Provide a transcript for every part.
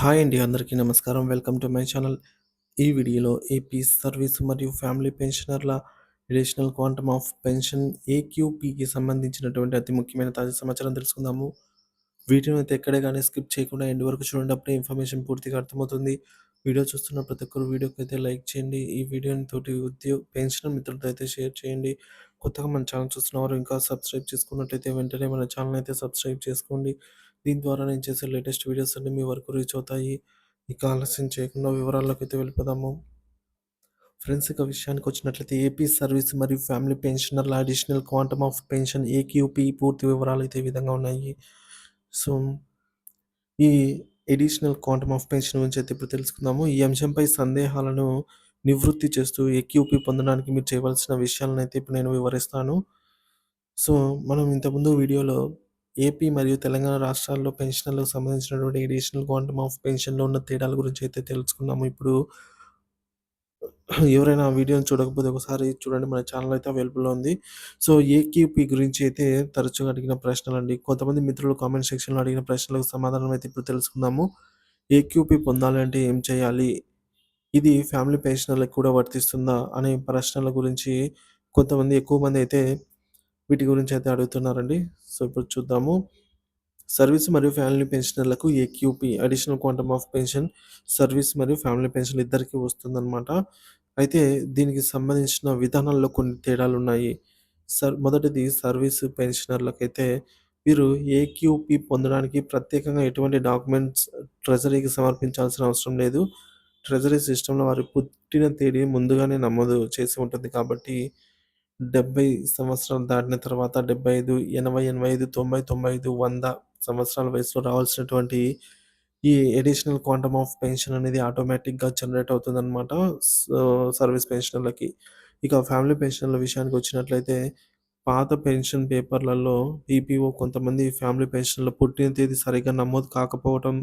Hi అండి అందరికీ నమస్కారం. Welcome to my channel. ఈ వీడియోలో ఏపీ సర్వీస్ మరియు ఫ్యామిలీ పెన్షనర్ల ఎడిషనల్ క్వాంటమ్ ఆఫ్ పెన్షన్ ఏక్యూపీకి సంబంధించినటువంటి అతి ముఖ్యమైన తాజా సమాచారం తెలుసుకుందాము. వీటిని అయితే ఎక్కడే కానీ స్కిప్ చేయకుండా ఎండ్ వరకు చూడండి అప్పుడే ఇన్ఫర్మేషన్ పూర్తిగా అర్థమవుతుంది. వీడియో చూస్తున్న ప్రతి ఒక్కరు వీడియోకి అయితే లైక్ చేయండి. ఈ వీడియోని తోటి ఉద్యోగ పెన్షన్ మిత్రులతో అయితే షేర్ చేయండి. కొత్తగా మన ఛానల్ చూస్తున్నవారు ఇంకా సబ్స్క్రైబ్ చేసుకున్నట్టయితే వెంటనే మన ఛానల్ అయితే సబ్స్క్రైబ్ చేసుకోండి. దీని ద్వారా నేను చేసే లేటెస్ట్ వీడియోస్ అన్ని మీ వరకు రీచ్ అవుతాయి. ఇక ఆలస్యం చేయకుండా వివరాల్లోకి అయితే వెళ్ళిపోదాము. ఫ్రెండ్స్ ఇక విషయానికి వచ్చినట్లయితే ఏపీ సర్వీస్ మరియు family పెన్షనర్ల additional quantum of pension AQP పూర్తి వివరాలు అయితే ఈ విధంగా ఉన్నాయి. సో ఈ ఎడిషనల్ క్వాంటమ్ ఆఫ్ పెన్షన్ గురించి అయితే ఇప్పుడు తెలుసుకుందాము. ఈ అంశంపై సందేహాలను నివృత్తి చేస్తూ ఏక్యూపీ పొందడానికి మీరు చేయవలసిన విషయాలను అయితే ఇప్పుడు నేను వివరిస్తాను. సో మనం ఇంతకుముందు వీడియోలో ఏపీ మరియు తెలంగాణ రాష్ట్రాల్లో పెన్షన్లకు సంబంధించినటువంటి ఎడిషనల్ క్వాంటమ్ ఆఫ్ పెన్షన్లో ఉన్న తేడాల గురించి అయితే తెలుసుకున్నాము ఇప్పుడు ఎవరైనా వీడియోని చూడకపోతే ఒకసారి చూడండి. మన ఛానల్ అయితే అవైలబుల్లో ఉంది. సో ఏకేపీ గురించి అయితే తరచుగా అడిగిన ప్రశ్నలు అండి కొంతమంది మిత్రులు కామెంట్ సెక్షన్లో అడిగిన ప్రశ్నలకు సమాధానం అయితే ఇప్పుడు తెలుసుకుందాము. ఏక్యూపీ పొందాలంటే ఏం చేయాలి? ఇది ఫ్యామిలీ పెన్షనర్లకు కూడా వర్తిస్తుందా? అనే ప్రశ్నల గురించి కొంతమంది ఎక్కువ మంది అయితే వీటి గురించి అయితే అడుగుతున్నారండి. సో ఇప్పుడు చూద్దాము. సర్వీస్ మరియు ఫ్యామిలీ పెన్షనర్లకు AQP additional quantum of pension service మరియు ఫ్యామిలీ పెన్షన్ ఇద్దరికి వస్తుందన్నమాట. అయితే దీనికి సంబంధించిన విధానాల్లో కొన్ని తేడాలు ఉన్నాయి. సర్ మొదటిది సర్వీస్ పెన్షనర్లకైతే వీరు ఏక్యూపీ పొందడానికి ప్రత్యేకంగా ఎటువంటి డాక్యుమెంట్స్ ట్రెజరీకి సమర్పించాల్సిన అవసరం లేదు. ట్రెజరీ సిస్టంలో వారి పుట్టిన తేదీ ముందుగానే నమోదు చేసి ఉంటుంది కాబట్టి డెబ్బై సంవత్సరాలు దాటిన తర్వాత డెబ్బై ఐదు ఎనభై ఎనభై ఐదు తొంభై తొంభై ఐదు వంద సంవత్సరాల వయసులో రావాల్సినటువంటి ఈ ఎడిషనల్ క్వాంటమ్ ఆఫ్ పెన్షన్ అనేది ఆటోమేటిక్గా జనరేట్ అవుతుంది అనమాట సర్వీస్ పెన్షనర్లకి ఇక ఫ్యామిలీ పెన్షన్ల విషయానికి వచ్చినట్లయితే పాత పెన్షన్ పేపర్లలో ఈపీఓ కొంతమంది ఫ్యామిలీ పెన్షన్ల పుట్టిన తేదీ సరిగ్గా నమోదు కాకపోవడం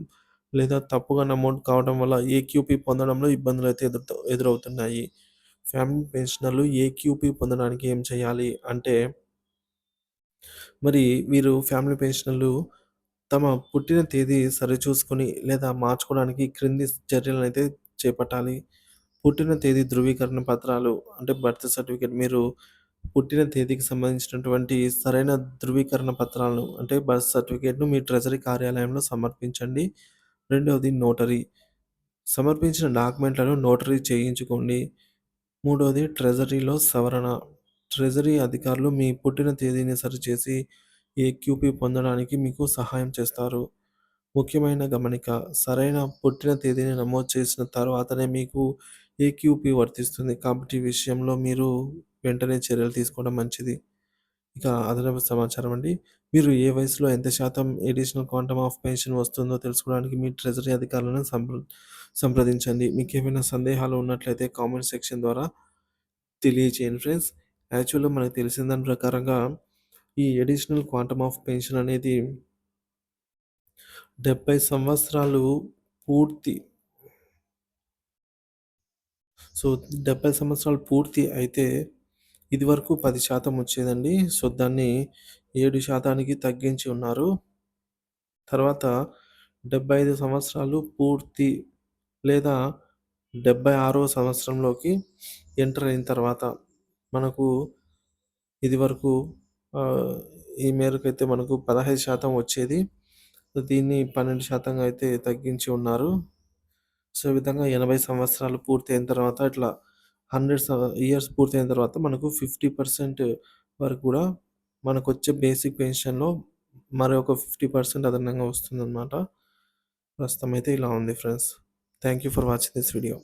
లేదా తప్పుగా నమోదు కావడం వల్ల ఏక్యూపీ పొందడంలో ఇబ్బందులు అయితే ఎదురు ఎదురవుతున్నాయి. ఫ్యామిలీ పెన్షనర్లు ఏక్యూపీ పొందడానికి ఏం చేయాలి అంటే మరి వీరు ఫ్యామిలీ పెన్షనర్లు తమ పుట్టిన తేదీ సరిచూసుకొని లేదా మార్చుకోవడానికి క్రింది చర్యలను అయితే చేపట్టాలి. పుట్టిన తేదీ ధృవీకరణ పత్రాలు అంటే బర్త్ సర్టిఫికేట్ మీరు పుట్టిన తేదీకి సంబంధించినటువంటి సరైన ధృవీకరణ పత్రాలను అంటే బర్త్ సర్టిఫికేట్ను మీ ట్రెజరీ కార్యాలయంలో సమర్పించండి. రెండవది నోటరీ. సమర్పించిన డాక్యుమెంట్లను నోటరీ చేయించుకోండి. మూడవది ట్రెజరీలో సవరణ. ట్రెజరీ అధికారులు మీ పుట్టిన తేదీని సరిచేసి ఏక్యూపీ పొందడానికి మీకు సహాయం చేస్తారు. ముఖ్యమైన గమనిక సరైన పుట్టిన తేదీని నమోదు చేసిన తర్వాతనే మీకు ఏక్యూపీ వర్తిస్తుంది. కాబట్టి ఈ విషయంలో మీరు వెంటనే చర్యలు తీసుకోవడం మంచిది. ఇక అదనపు సమాచారం అండి. మీరు ఏ వయసులో ఎంత శాతం ఎడిషనల్ క్వాంటమ్ ఆఫ్ పెన్షన్ వస్తుందో తెలుసుకోవడానికి మీ ట్రెజరీ అధికారులను సంప్ర సంప్రదించండి. మీకు ఏమైనా సందేహాలు ఉన్నట్లయితే కామెంట్ సెక్షన్ ద్వారా తెలియచేయండి ఫ్రెండ్స్ యాక్చువల్గా మనకు తెలిసిన దాని ప్రకారంగా ఈ ఎడిషనల్ క్వాంటమ్ ఆఫ్ పెన్షన్ అనేది డెబ్బై సంవత్సరాలు పూర్తి సో డెబ్బై సంవత్సరాలు పూర్తి అయితే ఇది వరకు పది శాతం వచ్చేదండి. సో దాన్ని ఏడు శాతానికి తగ్గించి ఉన్నారు. తర్వాత డెబ్బై ఐదు సంవత్సరాలు పూర్తి లేదా డెబ్బై ఆరో సంవత్సరంలోకి ఎంటర్ అయిన తర్వాత మనకు ఇది వరకు ఈ మేరకు అయితే మనకు పదహైదు శాతం వచ్చేది. దీన్ని పన్నెండు శాతంగా అయితే తగ్గించి ఉన్నారు. సో ఈ విధంగా ఎనభై సంవత్సరాలు పూర్తి అయిన తర్వాత ఇట్లా హండ్రెడ్ ఇయర్స్ పూర్తయిన తర్వాత మనకు ఫిఫ్టీ పర్సెంట్ వరకు కూడా మనకు వచ్చే బేసిక్ పెన్షన్లో మరి ఒక ఫిఫ్టీ పర్సెంట్ అదనంగా వస్తుందన్నమాట. ప్రస్తుతం అయితే ఇలా ఉంది friends. Thank you for watching this video.